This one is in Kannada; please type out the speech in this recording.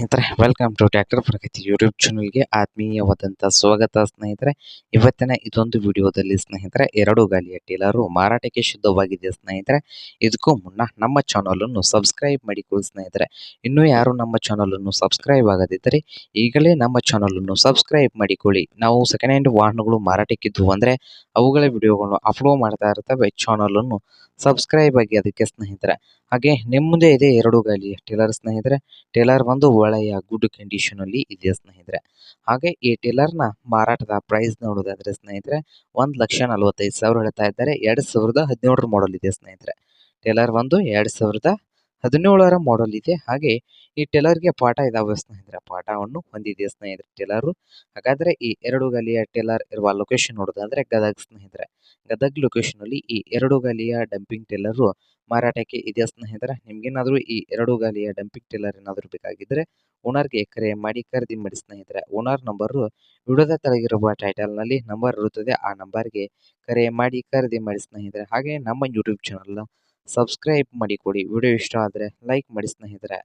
ಸ್ನೇಹಿತರೆ welcome to tractor Pragati YouTube ಚಾನಲ್ಗೆ ಆತ್ಮೀಯವಾದಂಥ ಸ್ವಾಗತ ಸ್ನೇಹಿತರೆ. ಇವತ್ತಿನ ಇದೊಂದು ವಿಡಿಯೋದಲ್ಲಿ ಸ್ನೇಹಿತರೆ, ಎರಡು ಗಾಲಿಯ ಟೇಲರು ಮಾರಾಟಕ್ಕೆ ಶುದ್ಧವಾಗಿದೆ ಸ್ನೇಹಿತರೆ, ಇದಕ್ಕೂ ಮುನ್ನ ನಮ್ಮ ಚಾನಲನ್ನು ಸಬ್ಸ್ಕ್ರೈಬ್ ಮಾಡಿಕೊಳ್ಳಿ ಸ್ನೇಹಿತರೆ. ಇನ್ನೂ ಯಾರು ನಮ್ಮ ಚಾನಲನ್ನು ಸಬ್ಸ್ಕ್ರೈಬ್ ಆಗದಿದ್ದರೆ, ಈಗಲೇ ನಮ್ಮ ಚಾನಲನ್ನು ಸಬ್ಸ್ಕ್ರೈಬ್ ಮಾಡಿಕೊಳ್ಳಿ. ನಾವು ಸೆಕೆಂಡ್ ಹ್ಯಾಂಡ್ ವಾಹನಗಳು ಮಾರಾಟಕ್ಕಿದ್ದು ಅಂದರೆ, ಅವುಗಳ ವಿಡಿಯೋಗಳನ್ನು ಅಪ್ಲೋಡ್ ಮಾಡ್ತಾ ಇರ್ತವೆ ಚಾನಲನ್ನು ಸಬ್ಸ್ಕ್ರೈಬ್ ಆಗಿ ಅದಕ್ಕೆ ಸ್ನೇಹಿತರೆ. ಹಾಗೆ ನಿಮ್ಮ ಮುಂದೆ ಇದೆ ಎರಡು ಗಾಲಿ ಟೇಲರ್ ಸ್ನೇಹಿತರೆ. ಟೇಲರ್ ಒಂದು ಒಳ್ಳೆಯ ಗುಡ್ ಕಂಡೀಷನ್ ಅಲ್ಲಿ ಇದೆ ಸ್ನೇಹಿತರೆ. ಹಾಗೆ ಈ ಟೇಲರ್ನ ಮಾರಾಟದ ಪ್ರೈಸ್ ನೋಡೋದಾದ್ರೆ ಸ್ನೇಹಿತರೆ, ಒಂದು ಲಕ್ಷ ನಲವತ್ತೈದು ಸಾವಿರ ಹೇಳ್ತಾ ಇದ್ದಾರೆ. ಎರಡು ಸಾವಿರದ ಹದಿನೇಳರ ಮಾಡಲ್ ಇದೆ ಸ್ನೇಹಿತರೆ. ಟೇಲರ್ ಒಂದು ಎರಡು ಸಾವಿರದ ಹದಿನೇಳರ ಮಾಡಲ್ ಇದೆ. ಹಾಗೆ ಈ ಟೇಲರ್ಗೆ ಪಾಠ ಇದಾವೆ ಸ್ನೇಹಿತರೆ. ಪಾಠವನ್ನು ಹೊಂದಿದೆ ಸ್ನೇಹಿತರೆ ಟೇಲರು. ಹಾಗಾದ್ರೆ ಈ ಎರಡು ಗಾಲಿಯ ಟೇಲರ್ ಇರುವ ಲೊಕೇಶನ್ ನೋಡೋದಾದ್ರೆ ಗದಗ್ ಸ್ನೇಹಿತರೆ. ಗದಗ್ ಲೊಕೇಶನ್ ಅಲ್ಲಿ ಈ ಎರಡು ಗಾಲಿಯ ಡಂಪಿಂಗ್ ಟೇಲರ್ ಮಾರಾಟಕ್ಕೆ ಇದೆ ಸ್ನೇಹಿತರೆ? ನಿಮ್ಗೇನಾದರೂ ಈ ಎರಡು ಗಾಲಿಯ ಡಂಪಿಂಗ್ ಟೇಲರ್ ಏನಾದರೂ ಬೇಕಾಗಿದ್ದರೆ ಓನರ್ಗೆ ಕರೆ ಮಾಡಿ ಖರೀದಿ ಮಾಡಿ ಸ್ನೇಹಿತರೆ. ಓನರ್ ನಂಬರು ವಿಡಿಯೋದ ತೆಳಗಿರುವ ಟೈಟಲ್ನಲ್ಲಿ ನಂಬರ್ ಇರುತ್ತದೆ. ಆ ನಂಬರ್ಗೆ ಕರೆ ಮಾಡಿ ಖರೀದಿ ಮಾಡಿ ಸ್ನೇಹಿತರೆ. ಹಾಗೆ ನಮ್ಮ ಯೂಟ್ಯೂಬ್ ಚಾನಲ್ನ ಸಬ್ಸ್ಕ್ರೈಬ್ ಮಾಡಿಕೊಡಿ. ವಿಡಿಯೋ ಇಷ್ಟ ಆದರೆ ಲೈಕ್ ಮಾಡಿ ಸ್ನೇಹಿತರೆ.